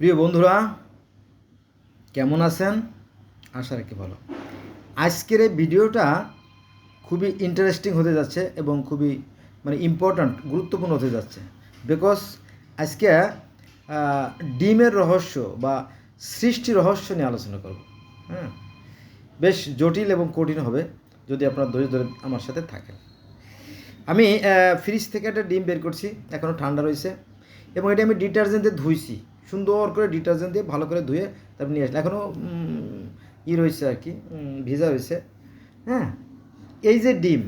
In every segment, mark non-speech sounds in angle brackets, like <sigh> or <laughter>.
প্রিয় বন্ধুরা, কেমন আছেন? আশা রাখি ভালো। আজকের এই ভিডিওটা খুবই ইন্টারেস্টিং হতে যাচ্ছে এবং খুবই মানে ইম্পর্ট্যান্ট গুরুত্বপূর্ণ হতে যাচ্ছে। বিকজ আজকে ডিমের রহস্য বা সৃষ্টি রহস্য নিয়ে আলোচনা করব। হ্যাঁ বেশ জটিল এবং কঠিন হবে যদি আপনারা ধৈর্য ধরে আমার সাথে থাকেন। আমি ফ্রিজ থেকে একটা ডিম বের করছি এখনও ঠান্ডা রয়েছে এবং এটা আমি ডিটারজেন্ট ধুইছি। সুন্দর করে ডিটারজেন্ট দিয়ে ভালো করে ধুয়ে তারপর নিয়ে আসলাম এখনও ই রয়েছে আর কি ভিজা রয়েছে। হ্যাঁ এই যে ডিম,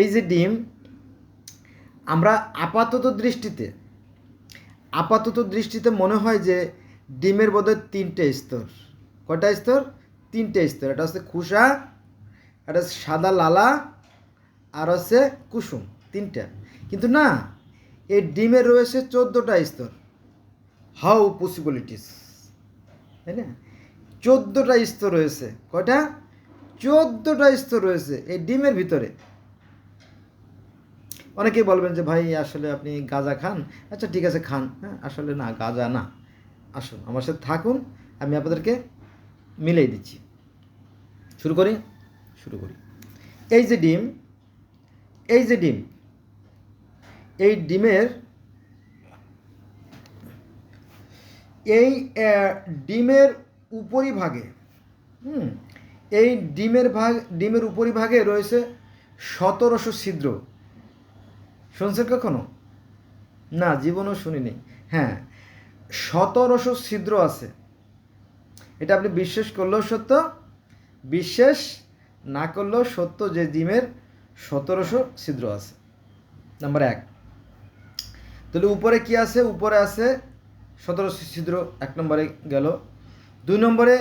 এই যে ডিম, আমরা আপাতত দৃষ্টিতে আপাতত দৃষ্টিতে মনে হয় যে ডিমের বোধহয় তিনটে স্তর। কয়টা স্তর? তিনটে স্তর। এটা হচ্ছে খুসা, এটা সাদা লালা, আর হচ্ছে কুসুম, তিনটা। কিন্তু না, এই ডিমের রয়েছে চোদ্দোটা স্তর। হাউ পসিবিলিটিস তাই না? চোদ্দোটা স্তর রয়েছে। কয়টা? চোদ্দোটা স্তর রয়েছে এই ডিমের ভিতরে। অনেকেই বলবেন যে, ভাই, আসলে আপনি গাঁজা খান? আচ্ছা ঠিক আছে, খান। হ্যাঁ আসলে না, গাঁজা না। আসুন, আমার সাথে থাকুন, আমি আপনাদেরকে মিলেই দিচ্ছি। শুরু করি? শুরু করি। এই যে ডিম, এই যে ডিম, এই ডিমের এই ডিমের উপরিভাগে, হুম, এই ডিমের ভাগ, ডিমের উপরিভাগে রয়েছে সতেরোশো ছিদ্র। শুনছেন কখনো? না, জীবনেও শুনিনি। হ্যাঁ সতেরোশো ছিদ্র আছে। এটা আপনি বিশ্বাস করলেও সত্য, বিশ্বাস না করলেও সত্য যে ডিমের সতেরোশো ছিদ্র আছে। নাম্বার এক। তাহলে উপরে কি আছে? উপরে আছে সতেরোশো ছিদ্র, এক নম্বরে গেল। দুই নম্বরে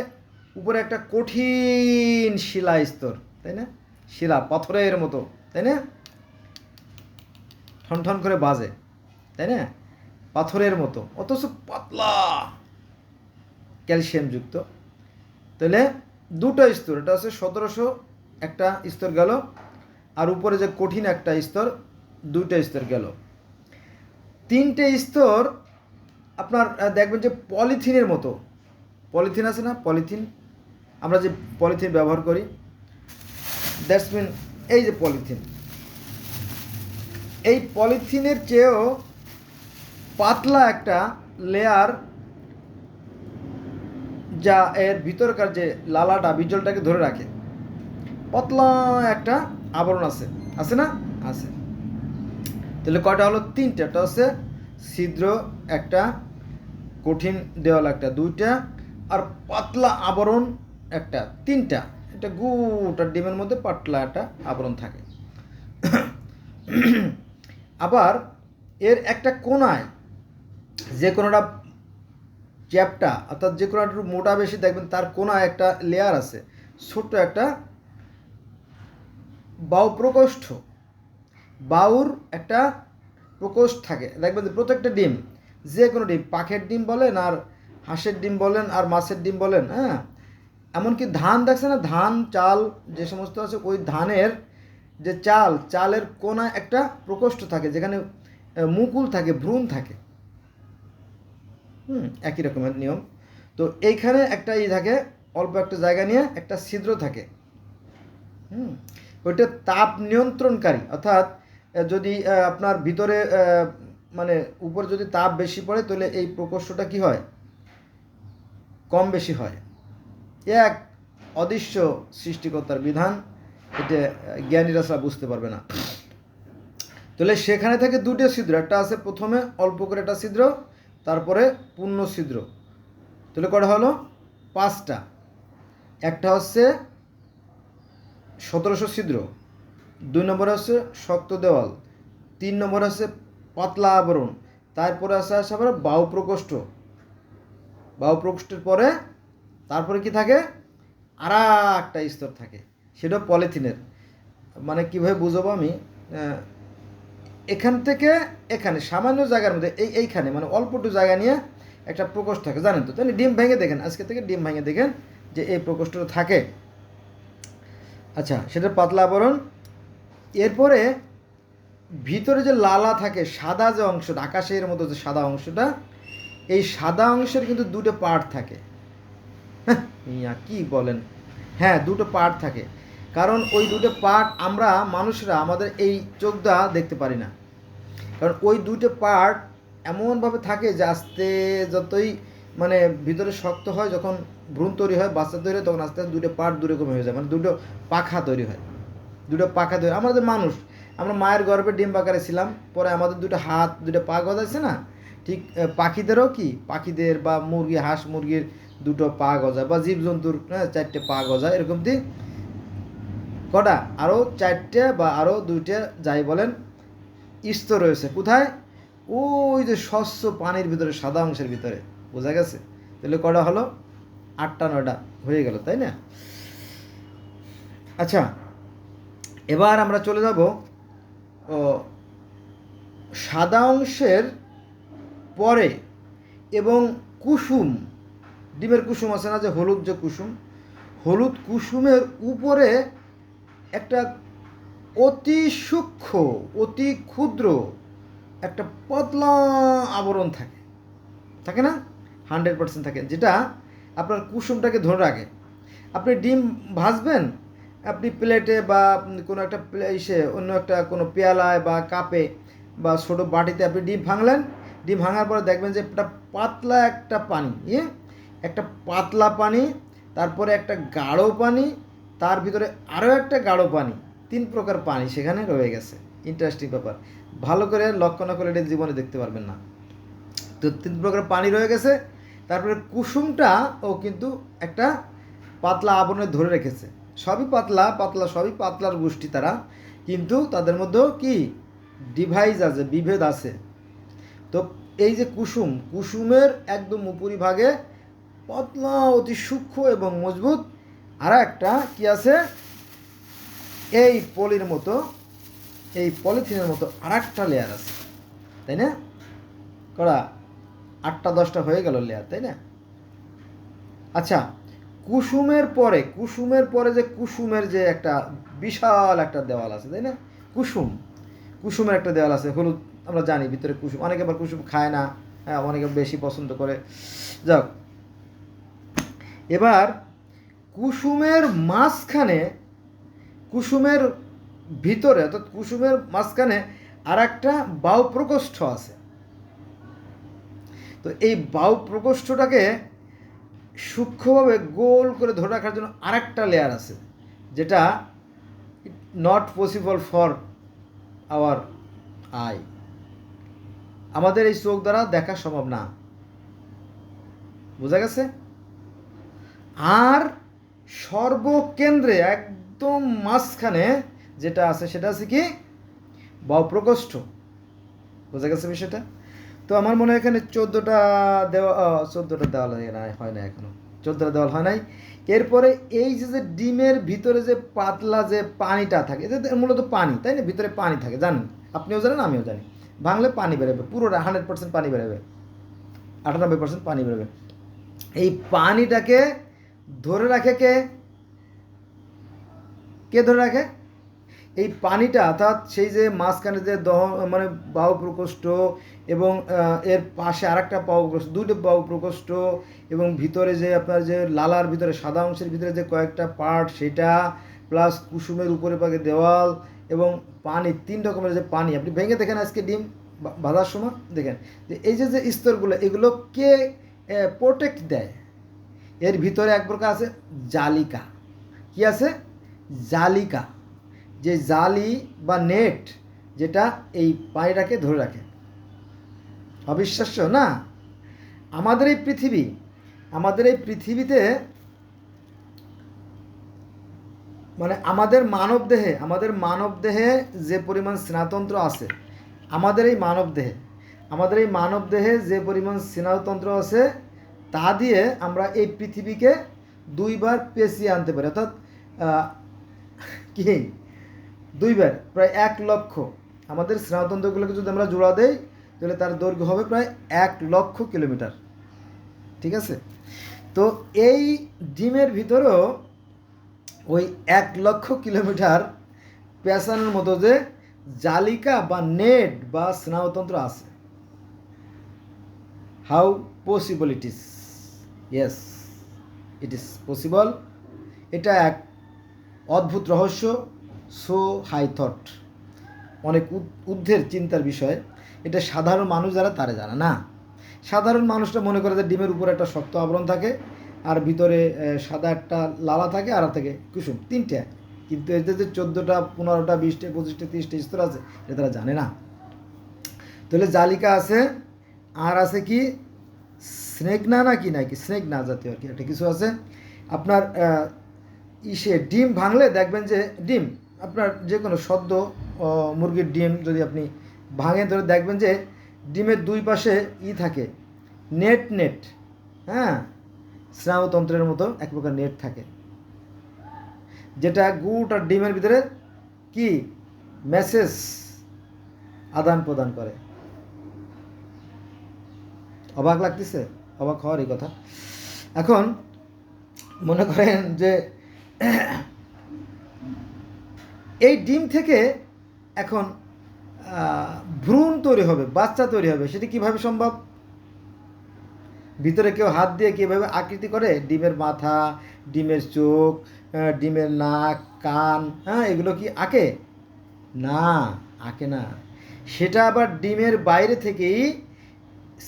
উপরে একটা কঠিন শিলা স্তর, তাই না? শিলা, পাথরের মতো, তাই না? ঠন ঠন করে বাজে, তাই না? পাথরের মতো, অথচ পাতলা ক্যালসিয়ামযুক্ত তাহলে দুটো স্তর, এটা হচ্ছে সতেরোশো একটা স্তর গেল, আর উপরে যে কঠিন একটা স্তর, দুইটা স্তর গেল। তিনটে স্তর আপনার দেখবেন যে পলিথিনের মতো। পলিথিন আছে না? পলিথিন। আমরা যে পলিথিন ব্যবহার করি, দ্যাটস মিন এই যে পলিথিন। এই পলিথিনের চেয়েও পাতলা একটা লেয়ার যা এর ভিতরকার যে লালাটা, বিজলটাকে ধরে রাখে। পাতলা একটা আবরণ আছে। আছে না? আছে। তাহলে কয়টা হলো? তিনটা। একটা হচ্ছে ছিদ্র, একটা কঠিন দেওয়াল একটা দুইটা আর পাতলা আবরণ একটা, তিনটা। এটা গোটা ডিমের মধ্যে পাতলা একটা আবরণ থাকে। আবার এর একটা কোনায় যে কোনোটা চ্যাপটা, অর্থাৎ যে কোনো একটু মোটা বেশি, দেখবেন তার কোনায় একটা লেয়ার আছে, ছোট্ট একটা বাউ প্রকোষ্ঠ। বাউর একটা প্রকোষ্ঠ থাকে। দেখবেন যে প্রত্যেকটা ডিম যে কোনো ডিম, পাখের ডিম বলেন আর হাঁসের ডিম বলেন আর মাছের ডিম বলেন হ্যাঁ? এমনকি ধান দেখছে না? ধান, চাল, যে সমস্ত আছে, ওই ধানের যে চাল, চালের কোনায় একটা প্রকোষ্ঠ থাকে, যেখানে মুকুল থাকে, ভ্রূণ থাকে। হুম, একই রকমের নিয়ম। তো এইখানে একটা ই থাকে, অল্প একটা জায়গা নিয়ে একটা ছিদ্র থাকে। হুম, ওইটা তাপ নিয়ন্ত্রণকারী। অর্থাৎ যদি আপনার ভিতরে মানে উপরে যদি তাপ বেশি পড়ে, তাহলে এই প্রকোষ্ঠটা কি হয়? কম বেশি হয়। এক অদৃশ্য সৃষ্টিকর্তার বিধান, এটা জ্ঞানীরা ছাড়া বুঝতে পারবে না। তাহলে সেখানে থেকে দুটো ছিদ্র, একটা আছে প্রথমে অল্প করে একটা ছিদ্র, তারপরে পূর্ণ ছিদ্র। তাহলে কটা হলো? পাঁচটা। একটা হচ্ছে সতেরোশো ছিদ্র, দুই নম্বরে হচ্ছে শক্ত দেওয়াল তিন নম্বরে হচ্ছে পাতলা আবরণ। তারপরে আছে আছে আবার বায়ু প্রকোষ্ঠ। বায়ু প্রকোষ্ঠের পরে তারপরে কি থাকে? আর একটা স্তর থাকে। সেটা পলিথিনের। মানে কীভাবে বুঝব আমি? এখান থেকে এখানে, সামান্য জায়গার মধ্যে এই এইখানে মানে অল্পটু জায়গা নিয়ে একটা প্রকোষ্ঠ থাকে। জানেন তো? তাহলে ডিম ভেঙে দেখেন। আজকে থেকে ডিম ভেঙে দেখেন যে এই প্রকোষ্ঠটা থাকে। আচ্ছা সেটা পাতলা আবরণ। এরপরে ভিতরে যে লালা থাকে সাদা যে অংশটা আকাশের মতো যে সাদা অংশটা এই সাদা অংশের কিন্তু দুটো পার্ট থাকে। হ্যাঁ, কি বলেন? হ্যাঁ দুটো পার্ট থাকে। কারণ ওই দুটো পার্ট আমরা মানুষরা আমাদের এই চোখটা দেখতে পারি না। কারণ ওই দুটো পার্ট এমনভাবে থাকে যে আস্তে যতই মানে ভিতরে শক্ত হয় যখন ভ্রূণ তৈরি হয় বাচ্চা তৈরি হয় তখন আস্তে আস্তে দুটো পার্ট দূরে কমে হয়ে যায়। মানে দুটো পাখা তৈরি হয়। দুটো পাখা তৈরি আমাদের মানুষ আমরা মায়ের গর্ভে ডিম বাকারে ছিলাম পরে আমাদের দুটো হাত দুটো পা গজাইছে না, ঠিক পাখিদেরও কি, পাখিদের বা মুরগি, হাঁস মুরগির দুটো পা গজায়, বা জীবজন্তুর চারটে পা গজায়, এরকম দিয়ে কটা? আরও চারটে বা আরও দুইটে, যাই বলেন স্তর রয়েছে। কোথায়? ওই যে স্বচ্ছ পানির ভিতরে, সাদা অংশের ভিতরে, বোঝা গেছে? তাহলে কটা হলো? আটটা, নয়টা, হয়ে গেল, তাই না? আচ্ছা এবার আমরা চলে যাব সাদা অংশের পরে এবং কুসুম, ডিমের কুসুম আছে না যে হলুদ যে কুসুম, হলুদ কুসুমের উপরে একটা অতি সূক্ষ্ম, অতি ক্ষুদ্র একটা পাতলা আবরণ থাকে। থাকে না? হান্ড্রেড পার্সেন্ট থাকে। যেটা আপনার কুসুমটাকে ধরে রাখে। আপনি ডিম ভাজবেন আপনি প্লেটে বা কোনো একটা ইসে, অন্য একটা কোনো পেয়ালায় বা কাপে বা ছোটো বাটিতে আপনি ডিম ভাঙলেন, ডিম ভাঙার পরে দেখবেন যে একটা পাতলা একটা পানি ইয়ে একটা পাতলা পানি, তারপরে একটা গাঢ় পানি, তার ভিতরে আরও একটা গাঢ় পানি, তিন প্রকার পানি সেখানে রয়ে গেছে। ইন্টারেস্টিং ব্যাপার। ভালো করে লক্ষ্য না করে এটা জীবনে দেখতে পারবেন না। তো তিন প্রকার পানি রয়ে গেছে, তারপরে কুসুমটা ও কিন্তু একটা পাতলা আবরণে ধরে রেখেছে। সবই পাতলা পাতলা সবই পাতলার গোষ্ঠী তারা। কিন্তু তাদের মধ্যেও কি? ডিভাইস আছে, বিভেদ আছে। তো এই যে কুসুম, কুসুমের একদম উপরিভাগে পাতলা, অতি সূক্ষ্ম এবং মজবুত আর একটা কি আছে? এই পলির মতো, এই পলিথিনের মতো আর একটা লেয়ার আছে। তাই না? করা আটটা দশটা হয়ে গেল লেয়ার তাই না? আচ্ছা কুসুমের পরে কুসুমের পরে যে কুসুমের যে একটা বিশাল একটা দেওয়াল আছে, তাই না? কুসুম। কুসুমের একটা দেওয়াল আছে, হলুদ, আমরা জানি ভিতরে কুসুম। অনেকে আবার কুসুম খায় না হ্যাঁ অনেকে বেশি পছন্দ করে। যাক। এবার কুসুমের মাঝখানে, কুসুমের ভিতরে, অর্থাৎ কুসুমের মাঝখানে আর একটা বাউ প্রকোষ্ঠ আছে। তো এই বাউ প্রকোষ্ঠটাকে সূক্ষ্মভাবে গোল করে ধরে রাখার জন্য আরেকটা লেয়ার আছে, যেটা not possible for our eye আমাদের এই চোখ দ্বারা দেখা সম্ভব না। বোঝা গেছে? আর সর্বকেন্দ্রে একদম মাঝখানে যেটা আছে সেটা আছে কি? বাউ প্রকোষ্ঠ বোঝা গেছে বিষয়টা? তো আমার মনে হয় এখানে চোদ্দোটা দেওয়া চোদ্দোটা দেওয়াল হয় না হয় না এখনও। চোদ্দোটা দেওয়াল হয় নাই। এরপরে এই যে যে ডিমের ভিতরে যে পাতলা যে পানিটা থাকে এটা মূলত পানি, তাই না? ভিতরে পানি থাকে, জানেন? আপনিও জানেন, আমিও জানি। ভাঙলে পানি বেরোবে, পুরোটা হান্ড্রেড পার্সেন্ট পানি বেরোবে। আটানব্বই পার্সেন্ট পানি বেরোবে। এই পানিটাকে ধরে রাখে কে? কে ধরে রাখে? এই পানিটা অর্থাৎ সেই যে মাঝখানে যে দহ মানে বাহু প্রকোষ্ঠ এবং এর পাশে আরেকটা বাহু প্রকোষ্ঠ দুটো বাহু প্রকোষ্ঠ এবং ভিতরে যে আপনার যে লালার ভিতরে, সাদা অংশের ভিতরে যে কয়েকটা পার্ট, সেটা প্লাস কুসুমের উপরে পাকে দেওয়াল এবং পানি, তিন রকমের যে পানি। আপনি ভেঙে দেখেন আজকে ডিম বাঁধার সময়, দেখেন। যে এই যে যে স্তরগুলো, এগুলো কে প্রোটেক্ট দেয়? এর ভিতরে এক প্রকার আছে জালিকা। কি আছে? জালিকা। যে জালি বা নেট যেটা এই পায়রাকে ধরে রাখে। অবিশ্বাস্য না? আমাদের এই পৃথিবী, আমাদের এই পৃথিবীতে মানে আমাদের মানব দেহে, আমাদের মানব দেহে যে পরিমাণ স্নাতন্ত্র আছে, আমাদের এই মানব দেহে, আমাদের এই মানব দেহে যে পরিমাণ স্নাতন্ত্র আছে, তা দিয়ে আমরা এই পৃথিবীকে দুইবার পেঁচিয়ে আনতে পারি। অর্থাৎ কি? দুইবার প্রায় এক লক্ষ। আমাদের স্নায়ুতন্ত্রগুলোকে যদি আমরা জোড়া দেই, তাহলে তার দৈর্ঘ্য হবে প্রায় এক লক্ষ কিলোমিটার। ঠিক আছে? তো এই ডিমের ভিতরেও ওই এক লক্ষ কিলোমিটার পেঁচানোর মতো যে জালিকা বা নেট বা স্নায়ুতন্ত্র আছে। How possible it is yes it is possible এটা এক অদ্ভুত রহস্য। So high thought. অনেক ঊর্ধ্বের চিন্তার বিষয়। এটা সাধারণ মানুষ যারা, তারা জানে না। সাধারণ মানুষটা মনে করে যে ডিমের উপরে একটা শক্ত আবরণ থাকে, আর ভিতরে সাদা একটা লালা থাকে, আর থাকে কুসুম। তিনটে। কিন্তু এতে যে চোদ্দোটা, পনেরোটা, বিশটা, পঁচিশটা, তিরিশটা স্তর আছে, এটা তারা জানে না। তাহলে জালিকা আছে, আর আছে কি? স্নেক না না কি নাকি? স্নেক না জাতীয় আর কি, একটা কিছু আছে। আপনার ইসে ডিম ভাঙলে দেখবেন যে ডিম আপনার যে কোনো সদ্য মুরগির ডিম যদি আপনি ভাঙে ধরে দেখবেন যে ডিমের দুই পাশে ই থাকে নেট নেট হ্যাঁ? স্নায়ুতন্ত্রের মতো এক প্রকার নেট থাকে। যেটা গুট আর ডিমের ভিতরে কি? মেসেজ আদান প্রদান করে। অবাক লাগতেছে? অবাক হওয়ার এই কথা। এখন মনে করেন যে এই ডিম থেকে এখন ভ্রূণ তৈরি হবে, বাচ্চা তৈরি হবে। সেটি কীভাবে সম্ভব? ভিতরে কেউ হাত দিয়ে কীভাবে আকৃতি করে? ডিমের মাথা, ডিমের চোখ ডিমের নাক, কান হ্যাঁ এগুলো কি আঁকে? না আঁকে না। সেটা আবার ডিমের বাইরে থেকেই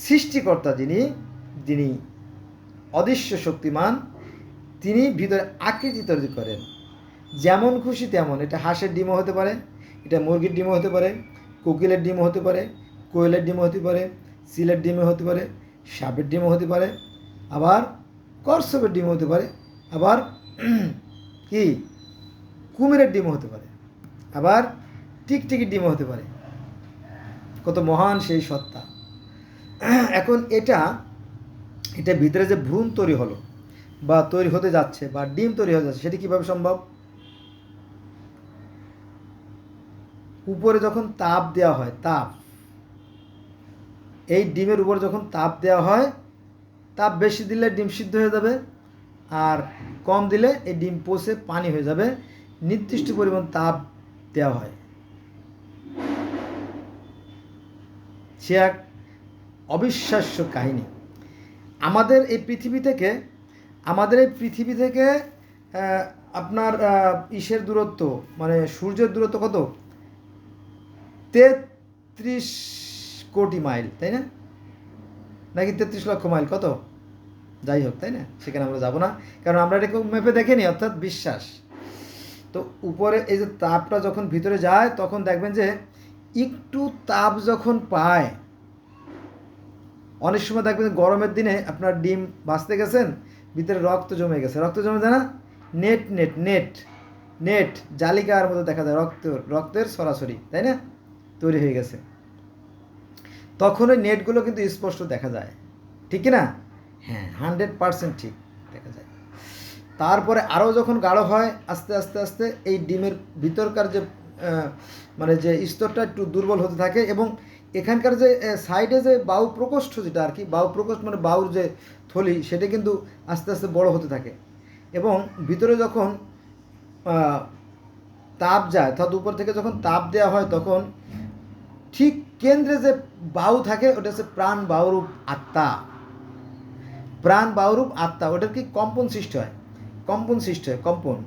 সৃষ্টিকর্তা যিনি যিনি অদৃশ্য শক্তিমান, তিনি ভিতরে আকৃতি তৈরি করেন। যেমন খুশি তেমন। এটা হাঁসের ডিমও হতে পারে, এটা মুরগির ডিমও হতে পারে, কোকিলের ডিমও হতে পারে, কোয়েলের ডিমও হতে পারে, সিলের ডিমও হতে পারে, সাপের ডিমও হতে পারে, আবার করসবের ডিমও হতে পারে, আবার কি? কুমিরের ডিমও হতে পারে, আবার টিকটিকির ডিমও হতে পারে। কত মহান সেই সত্তা। এখন এটা এটা ভিতরে যে ভ্রূণ তৈরি হলো, বা তৈরি হতে যাচ্ছে, বা ডিম তৈরি হতে যাচ্ছে, সেটি কীভাবে সম্ভব? উপরে যখন তাপ দেওয়া হয়, তাপ। এই ডিমের উপরে যখন তাপ দেওয়া হয়, তাপ বেশি দিলে ডিম সিদ্ধ হয়ে যাবে আর কম দিলে এই ডিম পচে পানি হয়ে যাবে। নির্দিষ্ট পরিমাণ তাপ দেওয়া হয়। সে এক অবিশ্বাস্য কাহিনী। আমাদের এই পৃথিবী থেকে, আমাদের এই পৃথিবী থেকে আপনার ইসের দূরত্ব মানে সূর্যের দূরত্ব কত? তেত্রিশ কোটি মাইল, তাই না? নাকি তেত্রিশ লক্ষ মাইল, কত? যাই হোক, তাই না? সেখানে আমরা যাব না, কারণ আমরা এটাকে মেপে দেখিনি, অর্থাৎ বিশ্বাস। তো উপরে এই যে তাপটা যখন ভিতরে যায়, তখন দেখবেন যে একটু তাপ যখন পায়, অনেক সময় দেখবেন গরমের দিনে আপনার ডিম বাঁচতে গেছেন, ভিতরে রক্ত জমে গেছে। রক্ত জমে যায় না? নেট নেট নেট নেট, জালিকার মতো দেখা যায় রক্ত রক্তের সরাসরি, তাই না? তৈরি হয়ে গেছে। তখন ওই নেটগুলো কিন্তু স্পষ্ট দেখা যায়। ঠিক না হ্যাঁ হান্ড্রেড পারসেন্ট ঠিক দেখা যায়। তারপরে আরও যখন গাঢ় হয়, আস্তে আস্তে আস্তে এই ডিমের ভিতরকার যে মানে যে স্তরটা একটু দুর্বল হতে থাকে এবং এখানকার যে সাইডে যে বাউ প্রকোষ্ঠ যেটা আর কি বাউ প্রকোষ্ঠ মানে বাউর যে থলি, সেটা কিন্তু আস্তে আস্তে বড় হতে থাকে। এবং ভিতরে যখন তাপ যায়, অর্থাৎ উপর থেকে যখন তাপ দেওয়া হয়, তখন ঠিক কেন্দ্রে যে বায়ু থাকে, ওটা হচ্ছে প্রাণ বায়ুরূপ আত্মা। প্রাণ বায়ুরূপ আত্মা, ওটার কি কম্পন সৃষ্টি হয়? কম্পন সৃষ্টি হয়, কম্পন।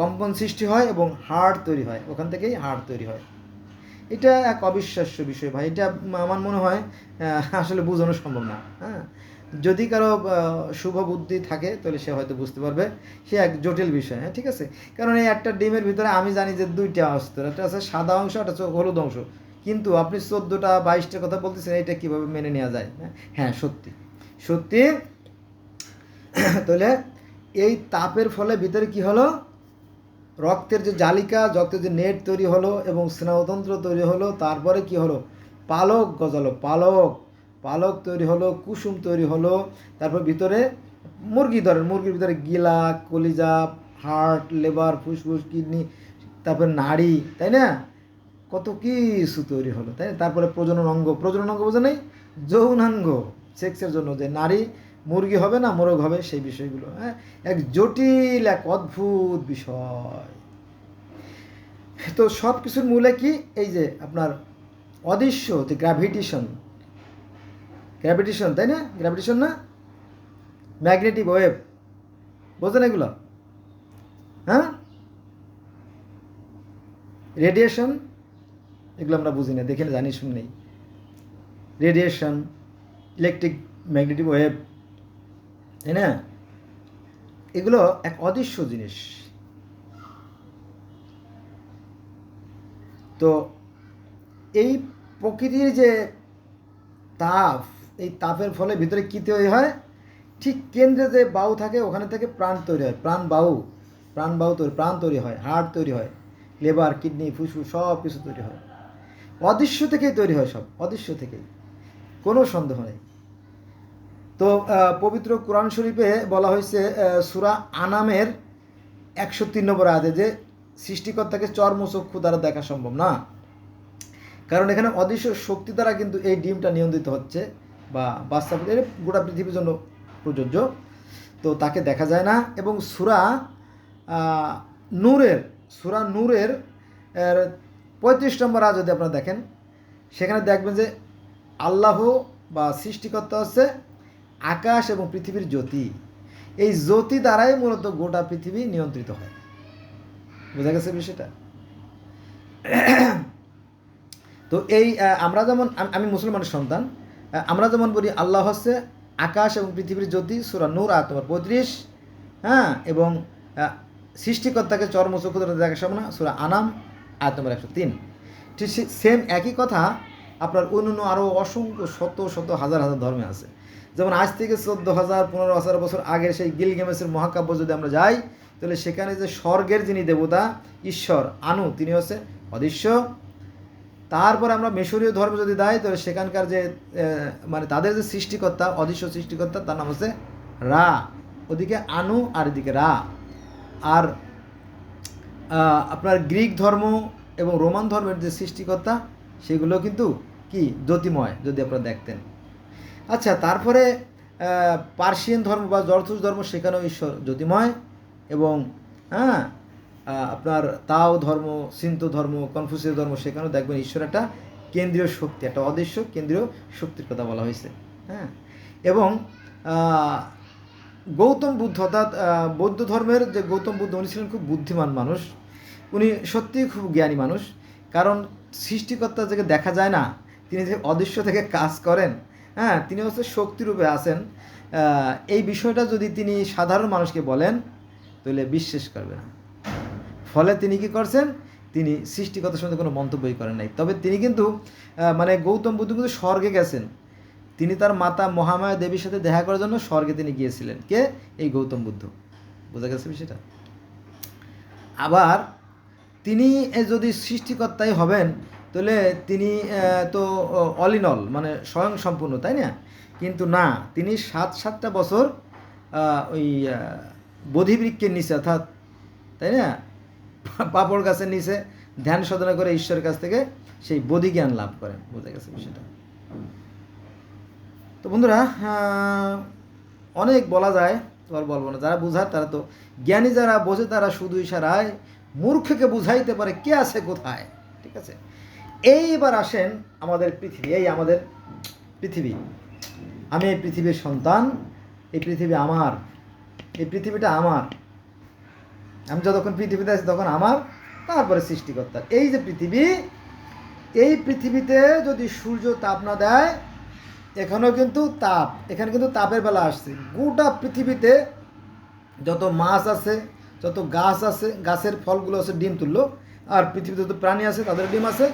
কম্পন সৃষ্টি হয় এবং হাড় তৈরি হয়, ওখান থেকেই হাড় তৈরি হয়। এটা এক অবিশ্বাস্য বিষয় ভাই, এটা আমার মনে হয় আসলে বোঝানো সম্ভব না হ্যাঁ? যদি কারও শুভ বুদ্ধি থাকে, তাহলে সে হয়তো বুঝতে পারবে, সে এক জটিল বিষয় হ্যাঁ ঠিক আছে? কারণ এই একটা ডিমের ভিতরে আমি জানি যে দুইটা অস্ত্র, একটা আছে সাদা অংশ, একটা হলুদ অংশ। কিন্তু আপনি চোদ্দোটা বাইশটা কথা বলতেছেন, এটা কীভাবে মেনে নেওয়া যায়? হ্যাঁ? হ্যাঁ সত্যি। সত্যি, <clears throat> তাহলে এই তাপের ফলে ভিতরে কি হলো? রক্তের যে জালিকা, রক্তের যে নেট তৈরি হলো এবং স্নায়ুতন্ত্র তৈরি হলো, তারপরে কি হলো? পালক গজালো, পালক। পালক তৈরি হলো, কুসুম তৈরি হলো, তারপর ভিতরে মুরগি ধরেন, মুরগির ভিতরে গিলা, কলিজা হার্ট লেবার, ফুসফুস, কিডনি, তারপর নাড়ি, তাই না? কত কিছু তৈরি হলো, তাই? তারপরে প্রজনন অঙ্গ প্রজনন অঙ্গ বোঝা নেই? যৌনাঙ্গ। সেক্সের জন্য যে নারী, মুরগি হবে না, মোরগ হবে, সেই বিষয়গুলো হ্যাঁ? এক জটিল, এক অদ্ভুত বিষয়। তো সব কিছুর মূলে কি? এই যে আপনার অদৃশ্য, যে গ্র্যাভিটেশন গ্র্যাভিটেশন তাই না? গ্র্যাভিটেশন না? ম্যাগনেটিক ওয়েভ বোঝেন এগুলো? হ্যাঁ? রেডিয়েশন এগুলো আমরা বুঝি না, দেখে না জানি, শুনি নেই। রেডিয়েশন ইলেকট্রিক ম্যাগনেটিক ওয়েভ তাই না? এগুলো এক অদৃশ্য জিনিস। তো এই প্রকৃতির যে তাপ, এই তাপের ফলে ভিতরে কী তৈরি হয়? ঠিক কেন্দ্রে যে বাউ থাকে, ওখানে থেকে প্রাণ তৈরি হয়। প্রাণ বায়ু প্রাণ বায়ু তৈরি, প্রাণ তৈরি হয় হার্ট তৈরি হয় লেবার কিডনি, ফুসফুস সব কিছু তৈরি হয়। অদৃশ্য থেকেই তৈরি হয় সব, অদৃশ্য থেকেই। কোনো সন্দেহ নেই। তো পবিত্র কোরআন শরীফে বলা হয়েছে সুরা আনামের একশো তিন নম্বর আদে যে সৃষ্টিকর্তাকে চর্মচক্ষু দ্বারা দেখা সম্ভব না। কারণ এখানে অদৃশ্য শক্তি দ্বারা কিন্তু এই ডিমটা নিয়ন্ত্রিত হচ্ছে বা এর গোটা পৃথিবীর জন্য প্রযোজ্য। তো তাকে দেখা যায় না এবং সুরা নূরের সুরা নূরের পঁয়ত্রিশ নম্বর আজ যদি আপনারা দেখেন, সেখানে দেখবেন যে আল্লাহ বা সৃষ্টিকর্তা হচ্ছে আকাশ এবং পৃথিবীর জ্যোতি। এই জ্যোতি দ্বারাই মূলত গোটা পৃথিবী নিয়ন্ত্রিত হয়। বোঝা গেছে বিষয়টা? <clears throat> তো এই আমরা যেমন, আমি মুসলমানের সন্তান আমরা যেমন বলি আল্লাহ হচ্ছে আকাশ এবং পৃথিবীর জ্যোতি, সুরা নূর আয় তোমার পঁয়ত্রিশ হ্যাঁ এবং সৃষ্টিকর্তাকে চর্মচক্ষু দেখা সম্ভব সুরা আনাম আয় নম্বর একশো তিন। ঠিক সেম একই কথা আপনার অন্য আরও অসংখ্য শত শত হাজার হাজার ধর্মে আছে। যেমন আজ থেকে চোদ্দ হাজার, পনেরো হাজার বছর আগের সেই গিলগেমেসের মহাকাব্য যদি আমরা যাই, তাহলে সেখানে যে স্বর্গের যিনি দেবতা, ঈশ্বর, আনু, তিনি হচ্ছে অদৃশ্য। তারপর আমরা মিশরীয় ধর্ম যদি দেয়, তাহলে সেখানকার যে মানে তাদের যে সৃষ্টিকর্তা, অদৃশ্য সৃষ্টিকর্তা, তার নাম হচ্ছে রা। ওদিকে আনু আর এদিকে রা। আর আপনার গ্রিক ধর্ম এবং রোমান ধর্মের যে সৃষ্টিকর্তা, সেগুলো কিন্তু কি? জ্যোতিময়, যদি আপনারা দেখতেন। আচ্ছা তারপরে পার্সিয়ান ধর্ম বা জরথুস ধর্ম, সেখানেও ঈশ্বর জ্যোতিময় এবং হ্যাঁ আপনার তাও ধর্ম সিন্ত ধর্ম কনফুসিয় ধর্ম, সেখানেও দেখবেন ঈশ্বর একটা কেন্দ্রীয় শক্তি, একটা অদৃশ্য কেন্দ্রীয় শক্তির কথা বলা হয়েছে। হ্যাঁ এবং গৌতম বুদ্ধ, অর্থাৎ বৌদ্ধ ধর্মের যে গৌতম বুদ্ধ, উনি ছিলেন খুব বুদ্ধিমান মানুষ। উনি সত্যিই খুব জ্ঞানী মানুষ। কারণ সৃষ্টিকর্তা যাকে দেখা যায় না, তিনি যে অদৃশ্য থেকে কাজ করেন হ্যাঁ তিনি হচ্ছে শক্তিরূপে আছেন। এই বিষয়টা যদি তিনি সাধারণ মানুষকে বলেন, তাহলে বিশ্বাস করবে না ফলে তিনি কি করছেন? তিনি সৃষ্টিকতার সঙ্গে কোনো মন্তব্যই করেন নাই। তবে তিনি কিন্তু মানে গৌতম বুদ্ধ কিন্তু স্বর্গে গেছেন। তিনি তার মাতা মহামায়া দেবীর সাথে দেখা করার জন্য স্বর্গে তিনি গিয়েছিলেন। কে? এই গৌতম বুদ্ধ। বোঝা গেছে বিষয়টা? আবার তিনি যদি সৃষ্টিকর্তাই হবেন, তাহলে তিনি তো অল ইন অল মানে স্বয়ং সম্পূর্ণ, তাই না? কিন্তু না, তিনি সাত সাতটা বছর ওই বোধিবৃক্ষের নিচে, অর্থাৎ, তাই না? পাপড় গাছের নিচে ধ্যান সাধনা করে ঈশ্বরের কাছ থেকে সেই বোধি জ্ঞান লাভ করেন। বোঝা গেছে বিষয়টা? তো বন্ধুরা অনেক বলা যায়, তো আর বলব না, যারা বোঝার তারা তো জ্ঞানী যারা বোঝে তারা শুধু ইশারায় মূর্খকে বুঝাইতে পারে কে আছে কোথায়, ঠিক আছে? এইবার আসেন আমাদের পৃথিবী, এই আমাদের পৃথিবী। আমি এই পৃথিবীর সন্তান, এই পৃথিবী আমার, এই পৃথিবীটা আমার। আমি যতক্ষণ পৃথিবীতে আছি তখন আমার, তারপরে সৃষ্টিকর্তার এই যে পৃথিবী, এই পৃথিবীতে যদি সূর্য তাপ না দেয় এখানেও কিন্তু তাপ, এখানে কিন্তু তাপের বেলা আসছে। গোটা পৃথিবীতে যত মাছ আছে, যত গাছ আছে, গাছের ফলগুলো আছে, ডিম তুললো, আর পৃথিবীতে যত প্রাণী আছে তাদের ডিম আছে,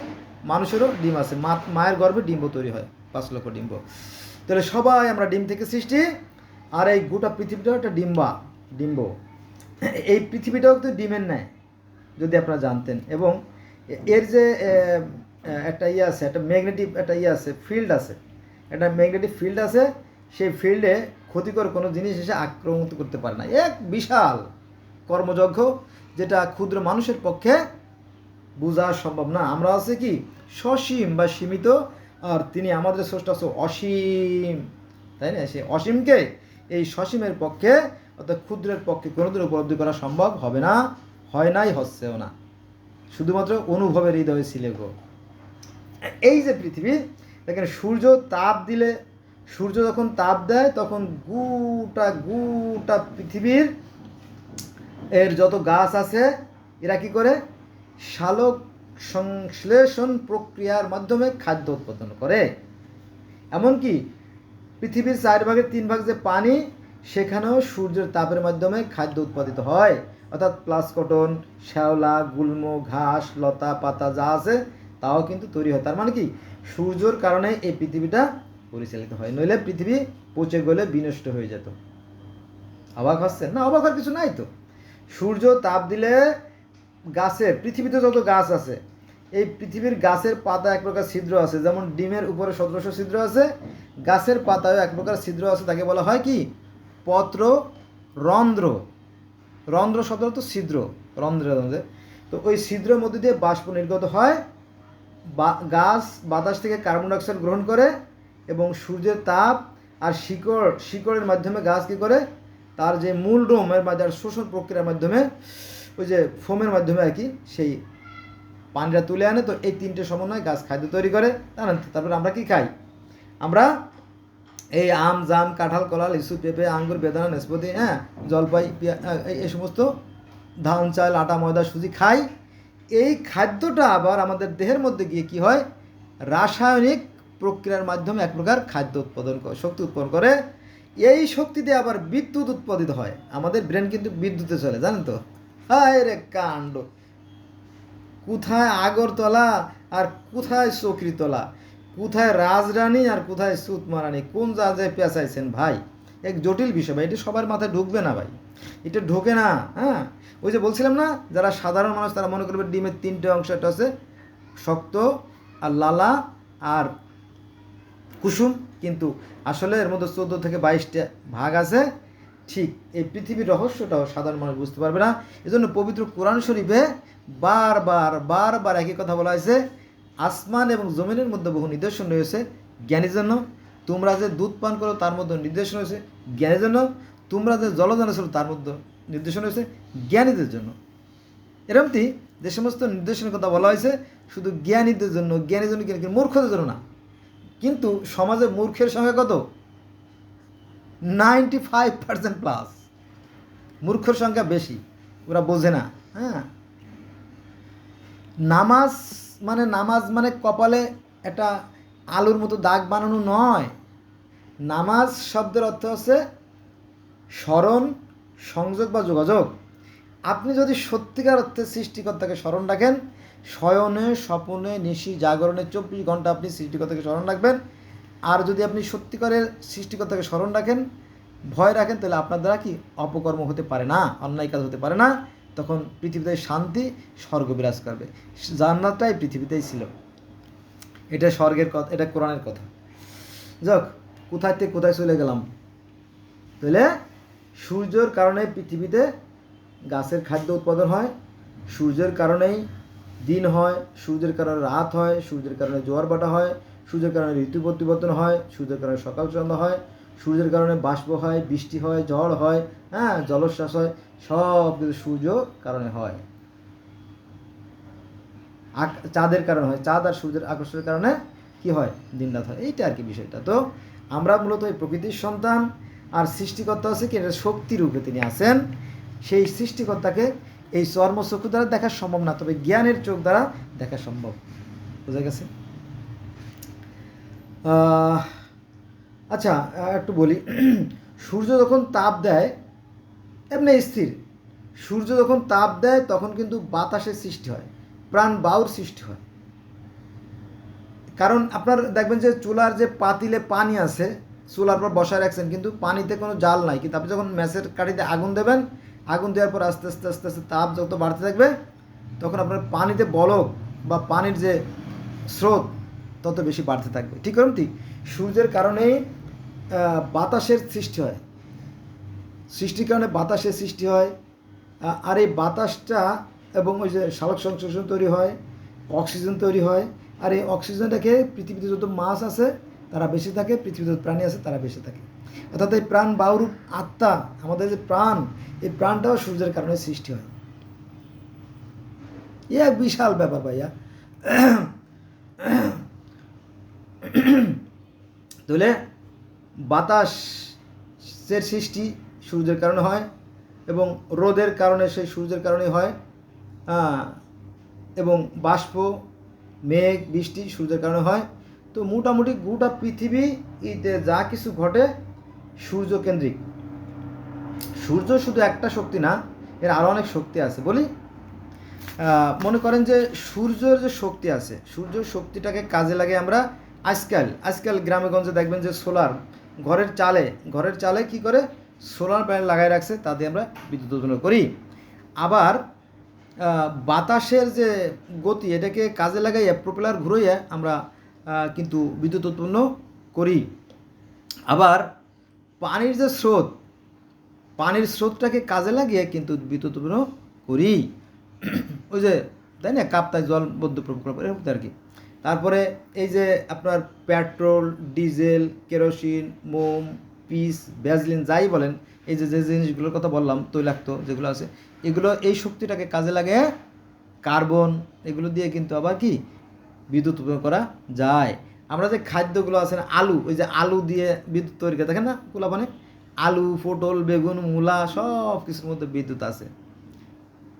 মানুষেরও ডিম আছে। মা, মায়ের গর্ভে ডিম্ব তৈরি হয়, পাঁচ লক্ষ ডিম্ব। তাহলে সবাই আমরা ডিম থেকে সৃষ্টি, আর এই গোটা পৃথিবীটাও একটা ডিম্বা, ডিম্ব। এই পৃথিবীটাও কিন্তু ডিমের নেয় যদি আপনারা জানতেন। এবং এর যে একটা ইয়ে আছে, একটা ম্যাগনেটিক একটা ইয়ে আছে, ফিল্ড আছে একটা ম্যাগনেটিক ফিল্ড আছে, সেই ফিল্ডে ক্ষতিকর কোনো জিনিস এসে আক্রমণ করতে পারে না। এক বিশাল কর্মযজ্ঞ যেটা ক্ষুদ্র মানুষের পক্ষে বোঝা সম্ভব না। আমরা আছে কি সসীম বা সীমিত, আর তিনি আমাদের স্রষ্টা আছে অসীম, তাই না? সেই অসীমকে এই সসীমের পক্ষে, অর্থাৎ ক্ষুদ্রের পক্ষে কোনোদিন উপলব্ধি করা সম্ভব হবে না, হয় নাই, হচ্ছেও না। শুধুমাত্র অনুভবের হৃদয়ে ছিলে এই যে পৃথিবী দেখেন সূর্য তাপ দিলে, সূর্য যখন তাপ দেয়, তখন গোটা গোটা পৃথিবীর এর যত গাছ আছে, এরা কি করে? শালক সংশ্লেষণ প্রক্রিয়ার মাধ্যমে খাদ্য উৎপাদন করে। এমনকি পৃথিবীর চার ভাগের তিন ভাগ যে পানি, সেখানেও সূর্যের তাপের মাধ্যমে খাদ্য উৎপাদিত হয়। অর্থাৎ প্লাসকটন, শ্যাওলা, গুল্ম, ঘাস, লতা, পাতা যা আছে তাও কিন্তু তৈরি হয়। তার মানে কি? সূর্যর কারণে এই পৃথিবীটা পরিচালিত হয়। নইলে পৃথিবী পচে গলে বিনষ্ট হয়ে যেত। অবাক হচ্ছে না, অবাক হওয়ার কিছু নাই তো। সূর্য তাপ দিলে গাছের পৃথিবীতে যত গাছ আছে, এই পৃথিবীর গাছের পাতা এক প্রকার ছিদ্র আছে। যেমন ডিমের উপরে সতেরোশো ছিদ্র আছে, গাছের পাতায় এক প্রকার ছিদ্র আছে। তাকে বলা হয় কি? পত্র রন্ধ্র। রন্ধ্র শব্দ তো ছিদ্র, রন্ধ্রে রন্ধ্রে। তো ওই ছিদ্রের মধ্যে দিয়ে বাষ্প নির্গত হয় গাছ, বাতাস থেকে কার্বন ডাইঅক্সাইড গ্রহণ করে এবং সূর্যের তাপ আর শিকড়, শিকড়ের মাধ্যমে গাছ কী করে? তার যে মূল ডোমের বা যার শোষণ প্রক্রিয়ার মাধ্যমে, ওই যে ফোমের মাধ্যমে আর কি, সেই পানিটা তুলে আনে। তো এই তিনটে সমন্বয় গাছ খাদ্য তৈরি করে? তারপরে আমরা কি খাই? আমরা এই আম, জাম, কাঁঠাল কলা লিচু পেঁপে, আঙ্গুর, বেদানা নাশপাতি হ্যাঁ জলপাই এই সমস্ত ধান, চাল, আটা, ময়দা, সুজি খাই। এই খাদ্যটা আবার আমাদের দেহের মধ্যে গিয়ে কি হয়? রাসায়নিক প্রক্রিয়ার মাধ্যমে এক প্রকার খাদ্য উৎপাদন করে শক্তি উৎপন্ন করে। এই শক্তিতে আবার বিদ্যুৎ উৎপাদিত হয়। আমাদের ব্রেন কিন্তু বিদ্যুতে চলে, জানেন তো? হায় রে কাণ্ড! কোথায় আগরতলা আর কোথায় চক্রিতলা? কোথায় রাজরানী আর কোথায় সুতমারানি কোন জাহাজে পেঁচাইছেন ভাই? এক জটিল বিষয় ভাই, এটা সবার মাথায় ঢুকবে না ভাই। এটা ঢোকে না হ্যাঁ? ওই যে বলছিলাম না, যারা সাধারণ মানুষ, তারা মনে করবে ডিমের তিনটে অংশ, একটা আছে শক্ত আর লালা আর কুসুম। কিন্তু আসলে এর মধ্যে চোদ্দ থেকে বাইশটা ভাগ আছে। ঠিক, এই পৃথিবীর রহস্যটাও সাধারণ মানুষ বুঝতে পারবে না। এজন্য পবিত্র কোরআন শরীফে বারবার বারবার একই কথা বলা হয়েছে, আসমান এবং জমিনের মধ্যে বহু নিদর্শন রয়েছে জ্ঞানীর জন্য। তোমরা যে দুধ পান করো, তার মধ্যে নির্দেশন হয়েছে জ্ঞানের জন্য। তোমরা যে জলদান ছিল তার মধ্যে নির্দেশন হয়েছে জ্ঞানীদের জন্য। এরমতি যে সমস্ত নির্দেশনের কথা বলা হয়েছে, শুধু জ্ঞানীদের জন্য জ্ঞানীর জন্য কিন্তু মূর্খদের জন্য না? কিন্তু সমাজে মূর্খের সংখ্যা কত? নাইনটি ফাইভ পার্সেন্ট প্লাস মূর্খের সংখ্যা বেশি, ওরা বোঝে না হ্যাঁ? নামাজ মানে নামাজ মানে কপালে একটা আলুর মতো দাগ বানানো নয়। নামাজ শব্দের অর্থ হচ্ছে স্মরণ, সংযোগ বা যোগাযোগ। আপনি যদি সত্যিকার অর্থে সৃষ্টিকর্তাকে স্মরণ রাখেন শয়নে স্বপনে, নিশি, জাগরণে চব্বিশ ঘণ্টা আপনি সৃষ্টিকর্তাকে স্মরণ রাখবেন। আর যদি আপনি সত্যিকারের সৃষ্টিকর্তাকে স্মরণ রাখেন, ভয় রাখেন, তাহলে আপনার দ্বারা কি অপকর্ম হতে পারে না, অন্যায় কাজ হতে পারে না। তখন পৃথিবীতে শান্তি, স্বর্গ বিরাজ করবে। জান্নাতটাই পৃথিবীতেই ছিল। এটা স্বর্গের কথা, এটা কোরআনের কথা। যাক, কোথায় থেকে কোথায় চলে গেলাম? তাহলে সূর্যর কারণে পৃথিবীতে গাছের খাদ্য উৎপাদন হয়, সূর্যের কারণেই দিন হয়, সূর্যের কারণে রাত হয়, সূর্যের কারণে জোয়ার বাটা হয়, সূর্যের কারণে ঋতু পরিবর্তন হয়, সূর্যের কারণে সকাল সন্ধ্যা হয়, সূর্যের কারণে বাষ্প হয়, বৃষ্টি হয়, ঝড় হয় হ্যাঁ জলোচ্ছ্বাস হয়, সব কিছু সূর্য কারণে হয়। চাঁদের কারণে হয়, চাঁদ আর সূর্যের আকর্ষণের কারণে কি হয়? দিন রাত হয়। এইটা আর কি বিষয়টা। তো আমরা মূলত এই প্রকৃতির সন্তান, আর সৃষ্টিকর্তা আছে কি? এটা শক্তি রূপে তিনি আছেন। সেই সৃষ্টিকর্তাকে এই চর্মচক্ষু দ্বারা দেখা সম্ভব না, তবে জ্ঞানের চোখ দ্বারা দেখা সম্ভব। বোঝা গেছে? আচ্ছা একটু বলি। <clears throat> সূর্য যখন তাপ দেয়, এমনি স্থির। সূর্য যখন তাপ দেয়, তখন কিন্তু বাতাসের সৃষ্টি হয়। প্রাণ বাউর সৃষ্টি হয়। কারণ আপনার দেখবেন যে চুলার যে পাতিলে পানি আছে, চুলার পর বসায় রাখছেন, কিন্তু পানিতে কোনো জাল নাই। কিন্তু আপনি যখন ম্যাচের কাঠিতে আগুন দেবেন, আগুন দেওয়ার পর আস্তে আস্তে আস্তে আস্তে তাপ যত বাড়তে থাকবে, তখন আপনার পানিতে বলক বা পানির যে স্রোত তত বেশি বাড়তে থাকবে। ঠিক করুন ঠিক সূর্যের কারণেই বাতাসের সৃষ্টি হয়। সৃষ্টির কারণে বাতাসের সৃষ্টি হয়। আর এই বাতাসটা এবং ওই যে সালোক সংশ্লেষণ তৈরি হয়, অক্সিজেন তৈরি হয়, আর এই অক্সিজেনটাকে পৃথিবীতে যত মাছ আছে তারা বেশি থাকে, পৃথিবীতে যত প্রাণী আছে তারা বেশি থাকে। অর্থাৎ এই প্রাণ বায়ুরূপ আত্মা, আমাদের যে প্রাণ, এই প্রাণটাও সূর্যের কারণে সৃষ্টি হয়। এ এক বিশাল ব্যাপার ভাইয়া। তাহলে বাতাসের সৃষ্টি সূর্যের কারণে হয় এবং রোদের কারণে সেই সূর্যের কারণে হয়। এবং বাষ্প, মেঘ, বৃষ্টি, সূর্যের কারণে হয়। তো মোটামুটি গোটা পৃথিবী ইতে যা কিছু ঘটে সূর্য কেন্দ্রিক সূর্য শুধু একটা শক্তি না, এর আরও অনেক শক্তি আছে। বলি মনে করেন যে সূর্যের যে শক্তি আছে সূর্য শক্তিটাকে কাজে লাগে আমরা আজকাল আজকাল গ্রামে গঞ্জে দেখবেন যে সোলার, ঘরের চালে ঘরের চালে কি করে? সোলার প্যানেল লাগাই রাখছে, তা দিয়ে আমরা বিদ্যুৎ উৎপন্ন করি। আবার বাতাসের যে গতি, এটাকে কাজে লাগাইয়া প্রপেলার ঘুরাইয়া আমরা কিন্তু বিদ্যুৎ উৎপন্ন করি। আবার পানির যে স্রোত, পানির স্রোতটাকে কাজে লাগিয়ে কিন্তু বিদ্যুৎ উৎপন্ন করি। ওই যে, তাই না? কাপ্তায় জল বদ্ধ প্রকল্প এরকম আর কি তারপরে এই যে আপনার পেট্রোল, ডিজেল, কেরোসিন, মোম পিস ব্যাজলিন যাই বলেন, এই যে যে জিনিসগুলোর কথা বললাম, তৈলাক্ত যেগুলো আছে, এগুলো এই শক্তিটাকে কাজে লাগে কার্বন, এগুলো দিয়ে কিন্তু আবার কি? বিদ্যুৎ উৎপন্ন করা যায়। আমরা যে খাদ্যগুলো আছে না, আলু, ওই যে আলু দিয়ে বিদ্যুৎ তৈরি করে, দেখেন না মানে আলু, পটল, বেগুন, মূলা, সব কিছুর মধ্যে বিদ্যুৎ আছে।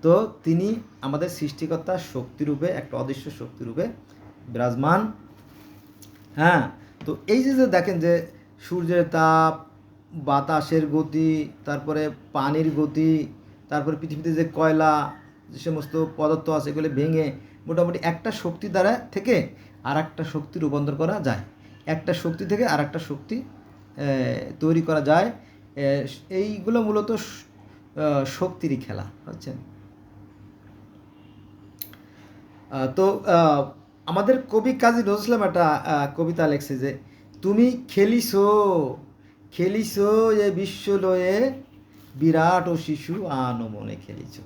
তো তিনি আমাদের সৃষ্টিকর্তা শক্তিরূপে একটা অদৃশ্য শক্তিরূপে বিরাজমান। হ্যাঁ তো এই যে যে দেখেন যে সূর্যের তাপ, বাতাসের গতি, তারপরে পানির গতি, তারপরে পৃথিবীতে যে কয়লা, যে সমস্ত পদার্থ আছে এগুলো ভেঙে মোটামুটি একটা শক্তি দ্বারা থেকে আর একটা শক্তি রূপান্তর করা যায়। একটা শক্তি থেকে আর একটা শক্তি তৈরি করা যায়। এইগুলো মূলত শক্তিরই খেলা, বুঝছেন? তো আমাদের কবি কাজী নজরুল ইসলাম একটা কবিতা লেখছে যে তুমি খেলিছো খেলিছো এ বিশ্ব লয়ে বিরাট ও শিশু আনো মনে খেলিছো।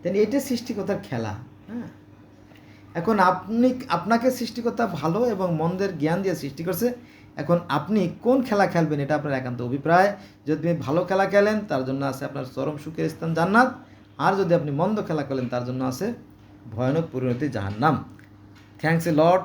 তাই এটা সৃষ্টিকর্তার খেলা হ্যাঁ? এখন আপনি, আপনাকে সৃষ্টিকর্তা ভালো এবং মন্দের জ্ঞান দিয়ে সৃষ্টি করছে, এখন আপনি কোন খেলা খেলবেন এটা আপনার একান্ত অভিপ্রায়। যদি ভালো খেলা খেলেন, তার জন্য আছে আপনার চরম সুখের স্থান জান্নাত। আর যদি আপনি মন্দ খেলা খেলেন, তার জন্য আছে ভয়ানক পরিণতি জাহান্নাম। Thanks a lot